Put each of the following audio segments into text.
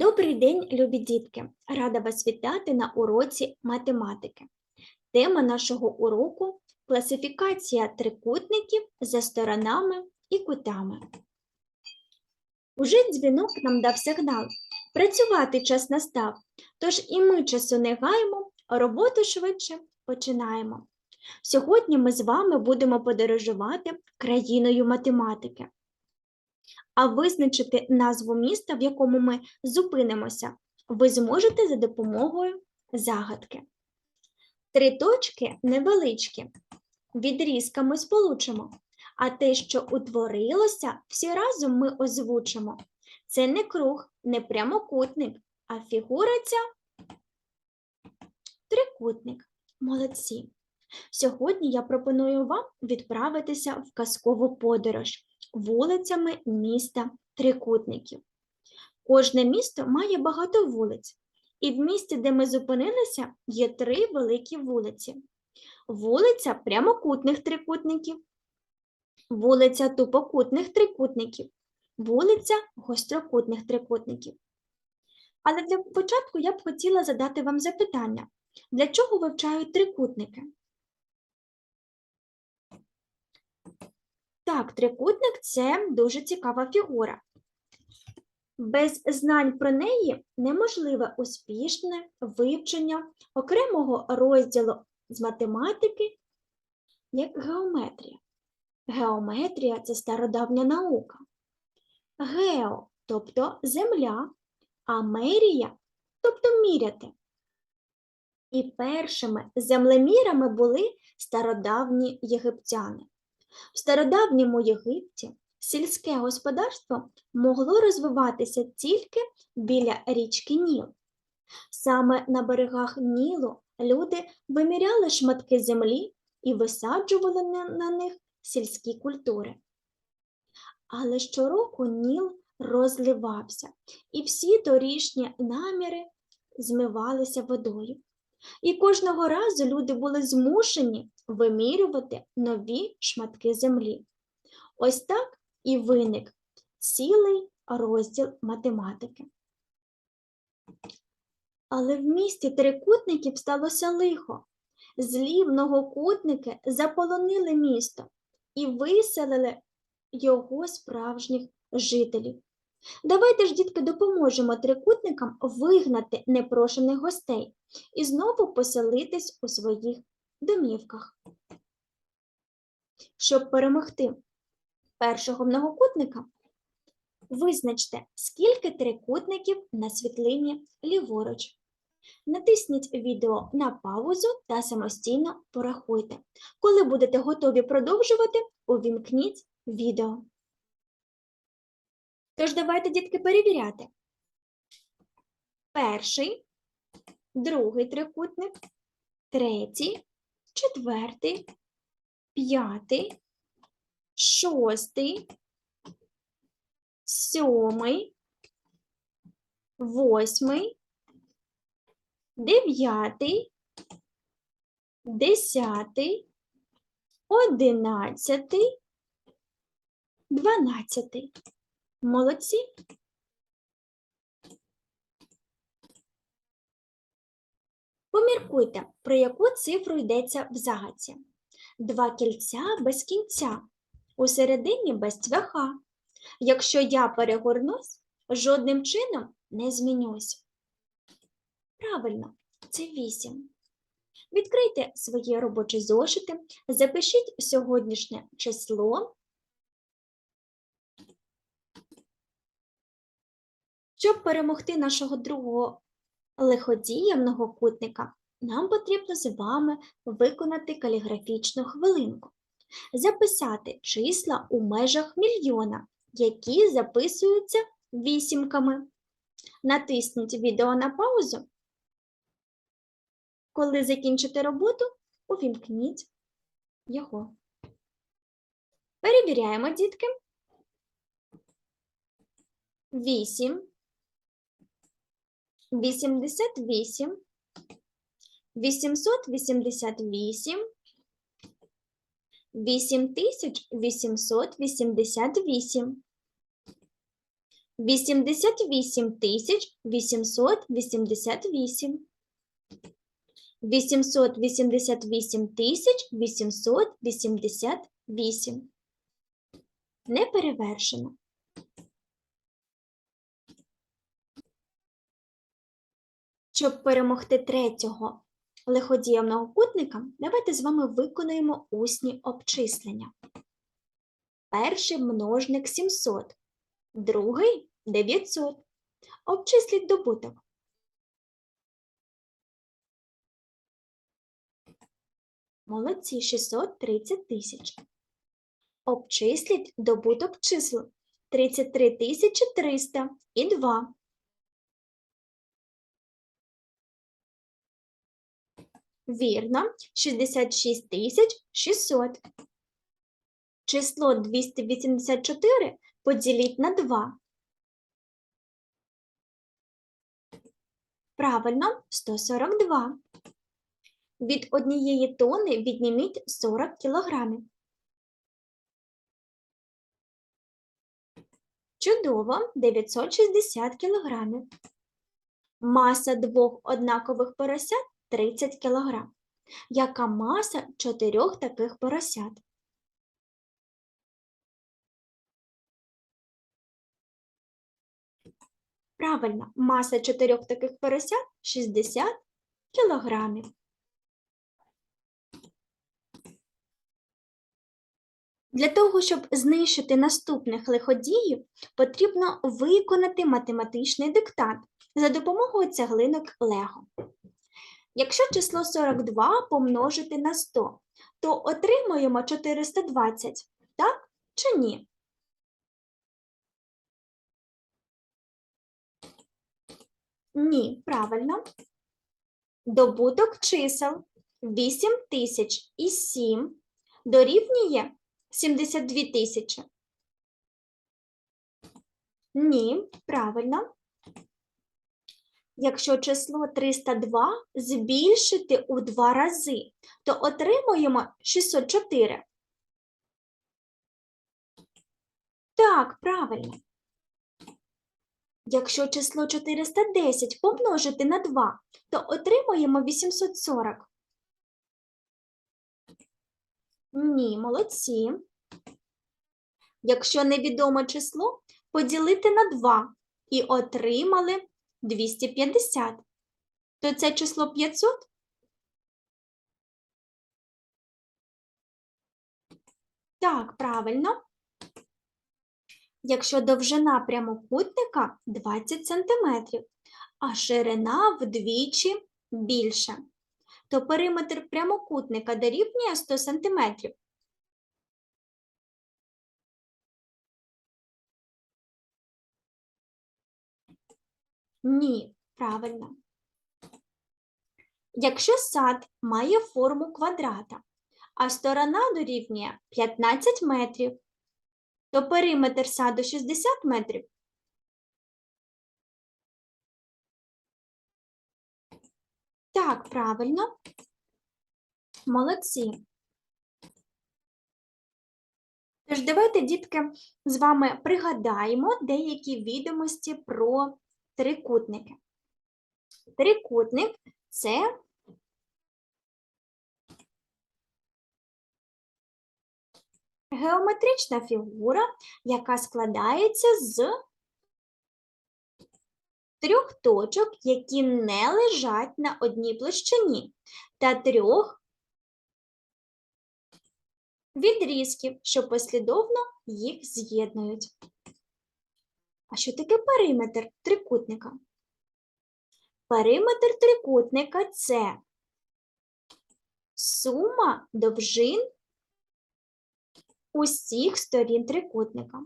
Добрий день, любі дітки! Рада вас вітати на уроці математики. Тема нашого уроку класифікація трикутників за сторонами і кутами. Уже дзвінок нам дав сигнал. Працювати час настав, тож і ми часу не гаємо, роботу швидше починаємо. Сьогодні ми з вами будемо подорожувати країною математики. А визначити назву міста, в якому ми зупинимося, ви зможете за допомогою загадки. Три точки невеличкі, відрізками сполучимо, а те, що утворилося, всі разом ми озвучимо. Це не круг, не прямокутник, а фігура ця трикутник. Молодці. Сьогодні я пропоную вам відправитися в казкову подорож вулицями міста Трикутників. Кожне місто має багато вулиць, і в місті, де ми зупинилися, є три великі вулиці: вулиця прямокутних трикутників, вулиця тупокутних трикутників, вулиця гострокутних трикутників. Але для початку я б хотіла задати вам запитання: для чого вивчають трикутники? Так, трикутник це дуже цікава фігура. Без знань про неї неможливе успішне вивчення окремого розділу з математики, як геометрія. Геометрія це стародавня наука. Гео, тобто земля, а мерія, тобто міряти. І першими землемірами були стародавні єгиптяни. В стародавньому Єгипті сільське господарство могло розвиватися тільки біля річки Ніл. Саме на берегах Нілу люди виміряли шматки землі і висаджували на, них сільські культури. Але щороку Ніл розливався, і всі торішні наміри змивалися водою. І кожного разу люди були змушені вимірювати нові шматки землі. Ось так і виник цілий розділ математики. Але в місті трикутників сталося лихо. Злі многокутники заполонили місто і виселили його справжніх жителів. Давайте ж, дітки, допоможемо трикутникам вигнати непрошених гостей і знову поселитись у своїх домівках. Щоб перемогти першого многокутника, визначте, скільки трикутників на світлині ліворуч. Натисніть відео на паузу та самостійно порахуйте. Коли будете готові продовжувати, увімкніть відео. Тож давайте, дітки, перевіряти. Перший, другий трикутник, третій, четвертий, п'ятий, шостий, сьомий, восьмий, дев'ятий, десятий, одинадцятий, дванадцятий. Молодці. Поміркуйте, про яку цифру йдеться в загадці. Два кільця без кінця, у середині без цвяха. Якщо я перегорнусь, жодним чином не змінюсь. Правильно, це вісім. Відкрийте свої робочі зошити, запишіть сьогоднішнє число Щоб перемогти нашого другого лиходія многокутника, нам потрібно з вами виконати каліграфічну хвилинку, записати числа у межах мільйона, які записуються вісімками. Натисніть відео на паузу. Коли закінчите роботу, увімкніть його. Перевіряємо, дітки. 8 88, 888, 8888, 88 тисяч 888. 888 тисяч 888. Не перевершено. Щоб перемогти третього лиходія многокутника, давайте з вами виконаємо усні обчислення. Перший множник 700, другий 900. Обчисліть добуток. Молодці 630 тисяч. Обчисліть добуток чисел 33 300 і 2. Вірно, 66 600. Число 284 поділіть на 2. Правильно, 142. Від однієї тони відніміть 40 кілограмів. Чудово, 960 кілограмів. Маса двох однакових поросят 30 кілограм. Яка маса чотирьох таких поросят? Правильно, маса чотирьох таких поросят 60 кілограмів. Для того, щоб знищити наступних лиходіїв, потрібно виконати математичний диктант за допомогою цеглинок Лего. Якщо число 42 помножити на 100, то отримуємо 420, так чи ні? Ні, правильно. Добуток чисел 8 тисяч і 7 дорівнює 72 тисячі. Ні, правильно. Якщо число 302 збільшити у два рази, то отримуємо 604. Так, правильно. Якщо число 410 помножити на 2, то отримуємо 840. Ні, молодці. Якщо невідоме число, поділити на 2 і отримали 250. То це число 500? Так, правильно. Якщо довжина прямокутника 20 см, а ширина вдвічі більша, то периметр прямокутника дорівнює 100 см. Ні, правильно. Якщо сад має форму квадрата, а сторона дорівнює 15 метрів, то периметр саду 60 метрів. Так, правильно. Молодці. Тож давайте, дітки, з вами пригадаємо деякі відомості про трикутники. Трикутник це геометрична фігура, яка складається з трьох точок, які не лежать на одній площині, та трьох відрізків, що послідовно їх з'єднують. А що таке периметр трикутника? Периметр трикутника це сума довжин усіх сторін трикутника.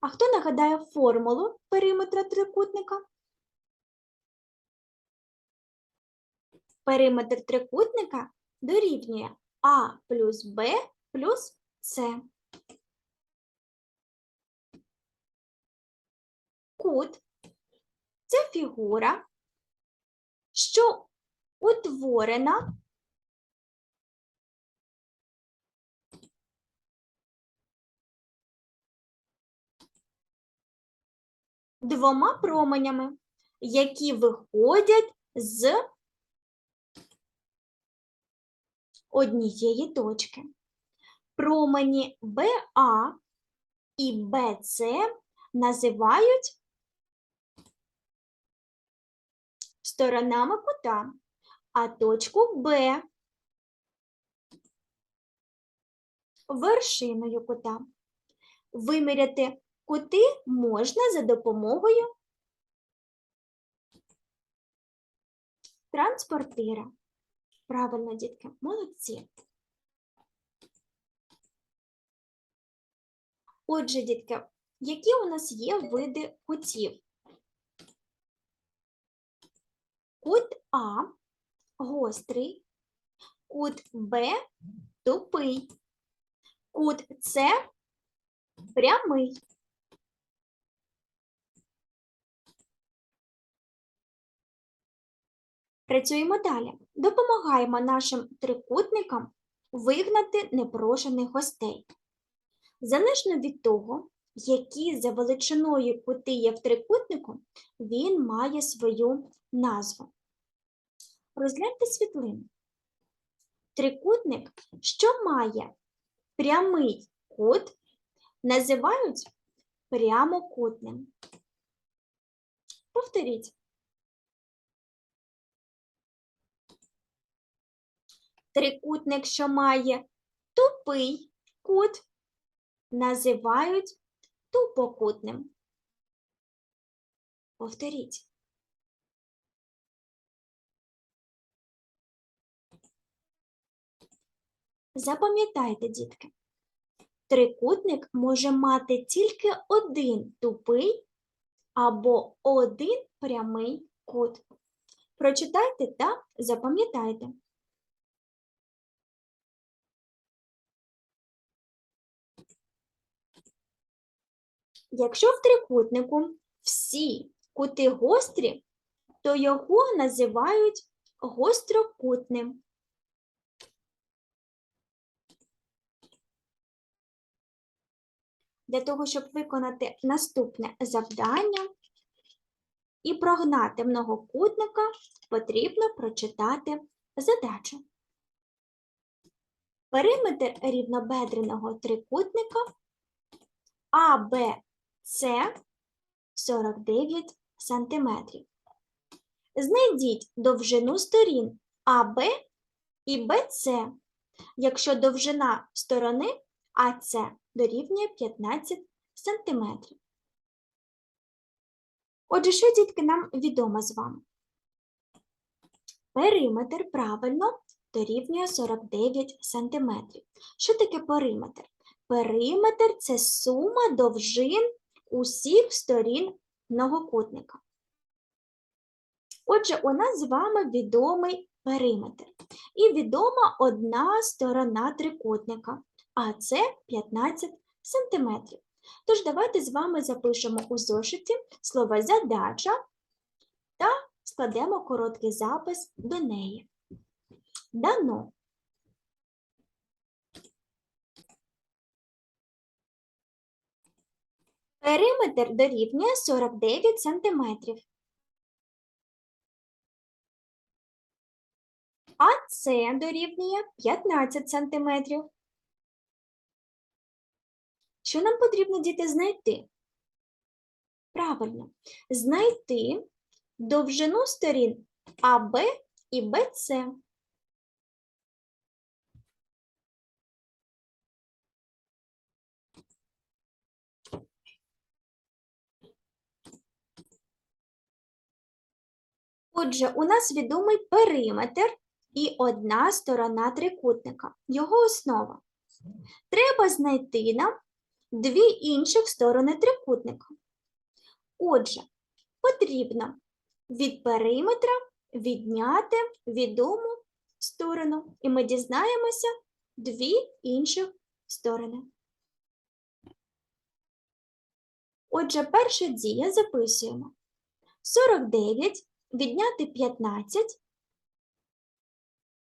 А хто нагадає формулу периметра трикутника? Периметр трикутника дорівнює А плюс Б плюс С. Кут це фігура, що утворена двома променями, які виходять з однієї точки. Промені БА і БЦ називають сторонами кута, а точку Б вершиною кута. Виміряти кути можна за допомогою транспортира. Правильно, дітки, молодці. Отже, дітки, які у нас є види кутів? Кут А гострий, кут Б тупий, кут С прямий. Працюємо далі. Допомагаємо нашим трикутникам вигнати непрошених гостей. Залежно від того, які за величиною кути є в трикутнику, він має свою назву. Розгляньте світлину. Трикутник, що має прямий кут, називають прямокутним. Повторіть. Трикутник, що має тупий кут, називають тупокутним. Повторіть. Запам'ятайте, дітки, трикутник може мати тільки один тупий або один прямий кут. Прочитайте та запам'ятайте. Якщо в трикутнику всі кути гострі, то його називають гострокутним. Для того, щоб виконати наступне завдання і прогнати многокутника, потрібно прочитати задачу. Периметр рівнобедреного трикутника АБЦ 49 см. Знайдіть довжину сторін АБ і БЦ, якщо довжина сторони АЦ дорівнює 15 см. Отже, що, дітки, нам відомо з вами? Периметр правильно дорівнює 49 см. Що таке периметр? Периметр це сума довжин усіх сторін многокутника. Отже, у нас з вами відомий периметр. І відома одна сторона трикутника, а це 15 см. Тож давайте з вами запишемо у зошиті слово задача та складемо короткий запис до неї. Дано. Периметр дорівнює 49 см. А це дорівнює 15 см. Що нам потрібно діти знайти? Правильно, знайти довжину сторін АБ і БЦ. Отже, у нас відомий периметр і одна сторона трикутника, його основа. Треба знайти нам дві інших сторони трикутника. Отже, потрібно від периметра відняти відому сторону, і ми дізнаємося дві інших сторони. Отже, перша дія записуємо. 49 відняти 15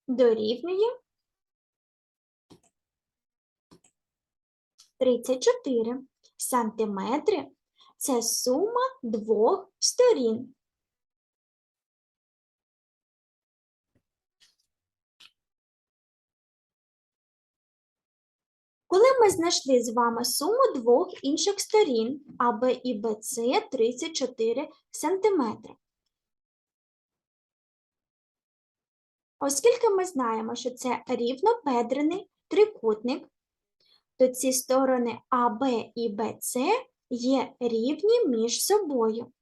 дорівнює 34 сантиметри це сума двох сторін. Коли ми знайшли з вами суму двох інших сторін АБ і БЦ 34 см. Оскільки ми знаємо, що це рівнобедрений трикутник, то ці сторони АБ і БЦ є рівні між собою.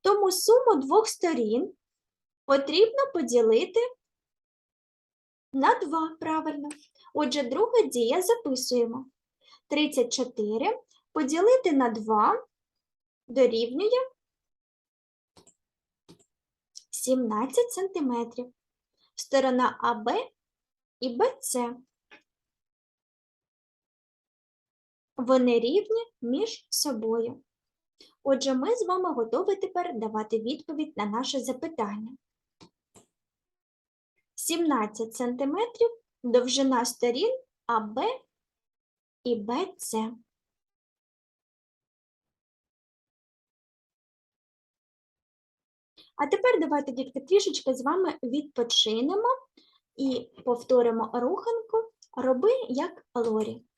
Тому суму двох сторін потрібно поділити на 2, правильно. Отже, друга дія записуємо. 34 поділити на 2 дорівнює 17 сантиметрів. Сторона АБ і БЦ. Вони рівні між собою. Отже, ми з вами готові тепер давати відповідь на наше запитання. 17 см довжина сторін АБ і БЦ. А тепер давайте, дітки, трішечки з вами відпочинемо і повторимо руханку «Роби як Лорі».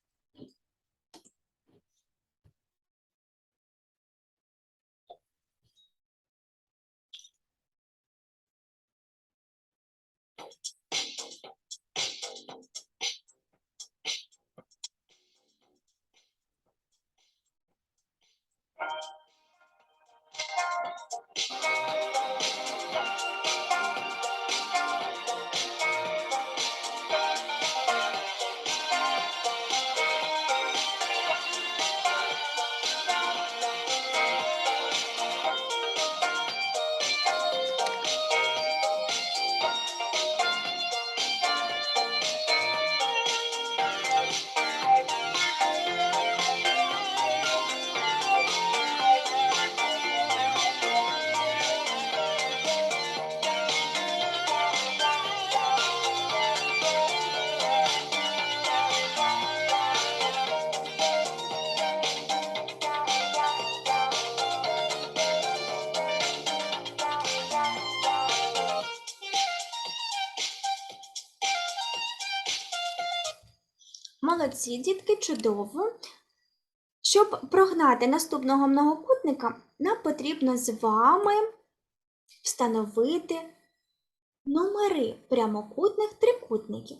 Молодці, дітки, чудово. Щоб прогнати наступного многокутника, нам потрібно з вами встановити номери прямокутних трикутників.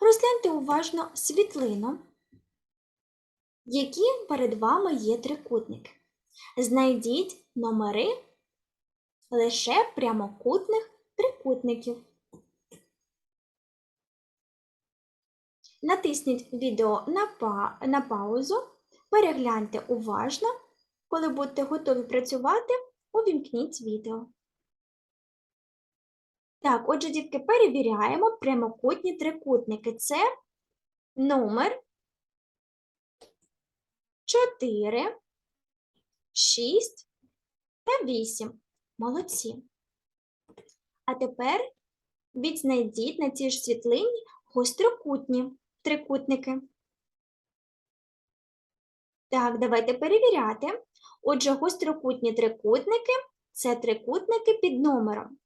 Розгляньте уважно світлину, які перед вами є трикутники. Знайдіть номери лише прямокутних трикутників. Натисніть відео на, па... на паузу, перегляньте уважно. Коли будете готові працювати, увімкніть відео. Так, отже, дітки, перевіряємо прямокутні трикутники. Це номер 4, 6 та 8. Молодці. А тепер відзнайдіть на цій ж світлині гострокутні трикутники. Так, давайте перевіряти. Отже, гострокутні трикутники це трикутники під номером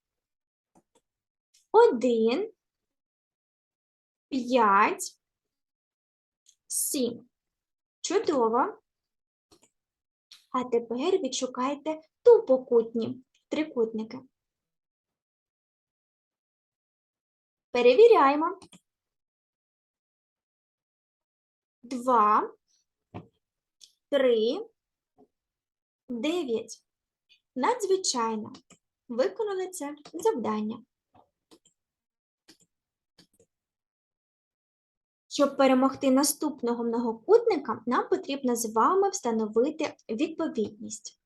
1, 5, 7. Чудово. А тепер відшукайте тупокутні трикутники. Перевіряємо. 2, 3, 9. Надзвичайно. Виконали це завдання. Щоб перемогти наступного многокутника, нам потрібно з вами встановити відповідність.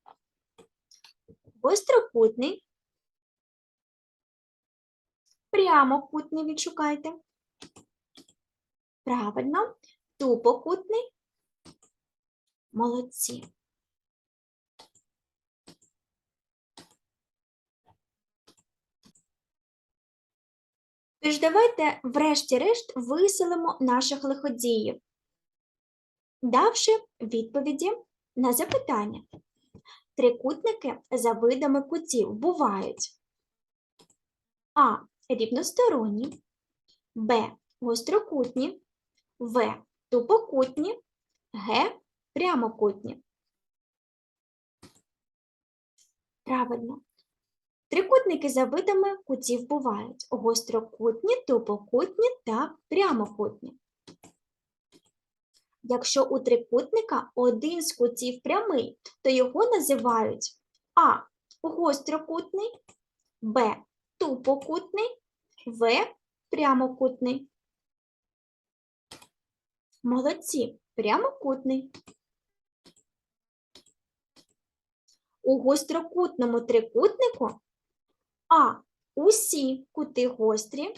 Гострокутний, прямокутний відшукайте. Правильно, тупокутний. Молодці. Тож давайте, врешті-решт, виселимо наших лиходіїв, давши відповіді на запитання. Трикутники за видами кутів бувають А. Рівносторонні, Б. Гострокутні, В. Тупокутні, Г. Прямокутні. Правильно. Трикутники за видами кутів бувають гострокутні, тупокутні та прямокутні. Якщо у трикутника один з кутів прямий, то його називають А. Гострокутний, Б. Тупокутний, В. Прямокутний. Молодці. Прямокутний. У гострокутному трикутнику А. Усі кути гострі,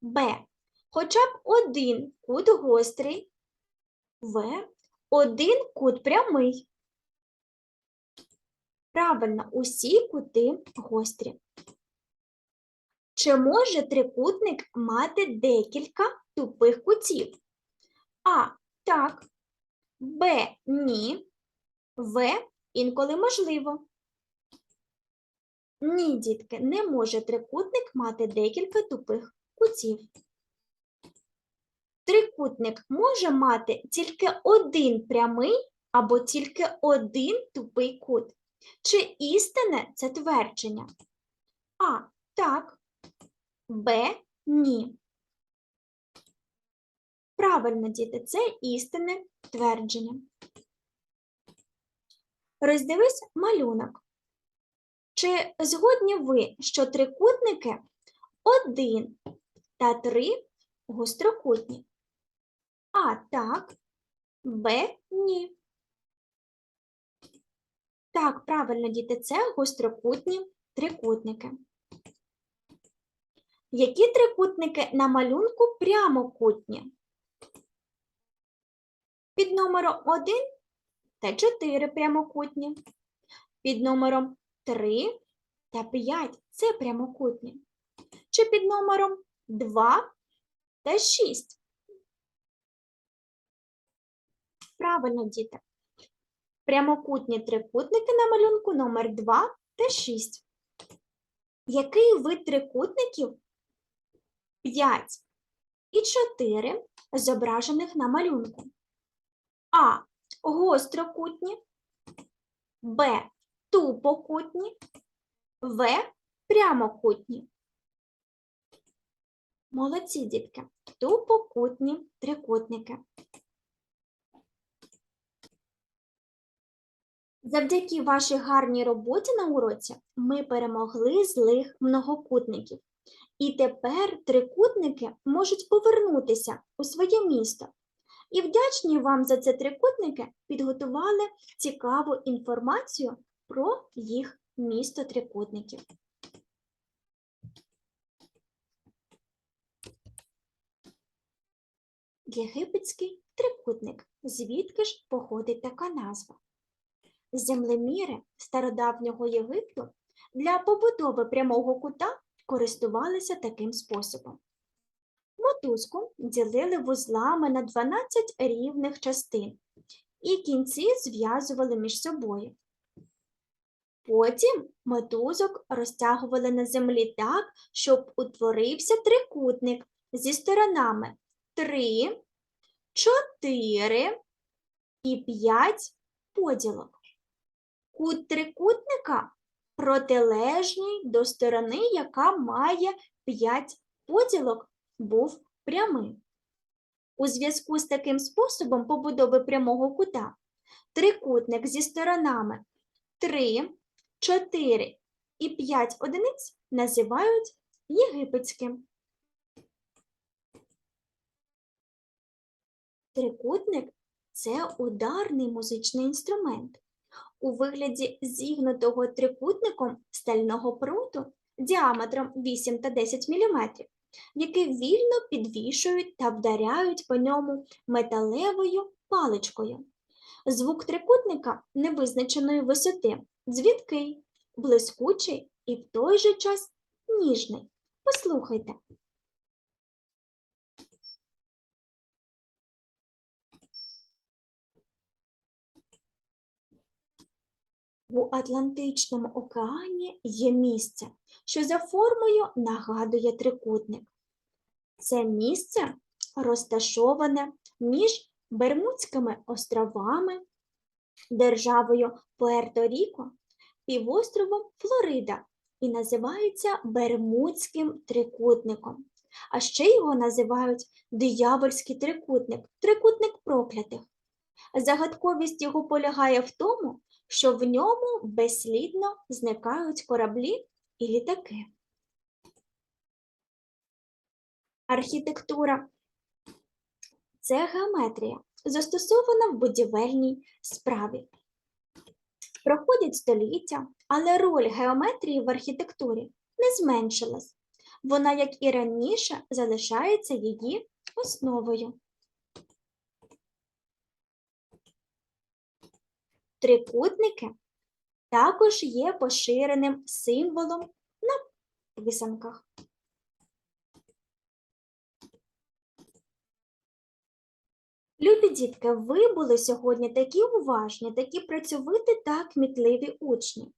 Б. Хоча б один кут гострий, В. Один кут прямий. Правильно, усі кути гострі. Чи може трикутник мати декілька тупих кутів? А. Так. Б. Ні. В. Інколи можливо. Ні, дітки, не може трикутник мати декілька тупих кутів. Трикутник може мати тільки один прямий або тільки один тупий кут. Чи істинне це твердження? А. Так. Б. Ні. Правильно, діти, це істинне твердження. Роздивись малюнок. Чи згодні ви, що трикутники 1 та 3 гострокутні? А так, Б ні. Так, правильно, діти, це гострокутні трикутники. Які трикутники на малюнку прямокутні? Під номером 1 та 4 прямокутні. Під номером 3 та 5 це прямокутні. Чи під номером 2 та 6? Правильно, діти. Прямокутні трикутники на малюнку номер 2 та 6. Який вид трикутників 5 і 4 зображених на малюнку? А. Гострокутні, Б. Тупокутні, В. Прямокутні. Молодці, дітки. Тупокутні трикутники. Завдяки вашій гарній роботі на уроці ми перемогли злих многокутників. І тепер трикутники можуть повернутися у своє місто. І вдячні вам за це трикутники підготували цікаву інформацію про їх місто трикутників. Єгипетський трикутник. Звідки ж походить така назва? Землеміри стародавнього Єгипту для побудови прямого кута користувалися таким способом. Мотузку ділили вузлами на 12 рівних частин і кінці зв'язували між собою. Потім мотузок розтягували на землі так, щоб утворився трикутник зі сторонами 3, 4 і 5 поділок. Кут трикутника протилежній до сторони, яка має 5 поділок, був прямим. У зв'язку з таким способом побудови прямого кута трикутник зі сторонами 3, 4 і 5 одиниць називають єгипетським. Трикутник це ударний музичний інструмент. У вигляді зігнутого трикутником стального пруту діаметром 8 та 10 мм, який вільно підвішують та вдаряють по ньому металевою паличкою. Звук трикутника невизначеної висоти дзвінкий, блискучий і в той же час ніжний. Послухайте. У Атлантичному океані є місце, що за формою нагадує трикутник. Це місце розташоване між Бермудськими островами, державою Пуерто-Ріко, півостровом Флорида і називається Бермудським трикутником. А ще його називають диявольський трикутник, трикутник проклятих. Загадковість його полягає в тому, що в ньому безслідно зникають кораблі і літаки. Архітектура це геометрія, застосована в будівельній справі. Проходять століття, але роль геометрії в архітектурі не зменшилась. Вона, як і раніше, залишається її основою. Трикутники також є поширеним символом на писанках. Любі дітки, ви були сьогодні такі уважні, такі працьовиті та кмітливі учні.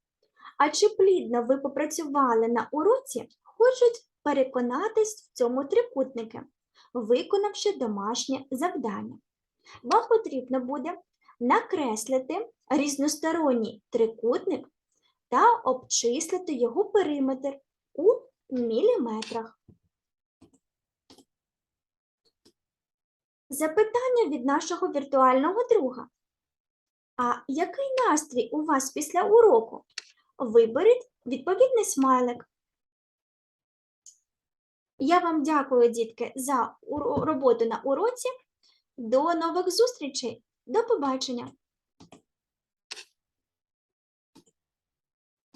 А чи плідно ви попрацювали на уроці, хочуть переконатись в цьому трикутники, виконавши домашнє завдання. Вам потрібно буде накреслити різносторонній трикутник та обчислити його периметр у міліметрах. Запитання від нашого віртуального друга. А який настрій у вас після уроку? Виберіть відповідний смайлик. Я вам дякую, дітки, за роботу на уроці. До нових зустрічей. До побачення!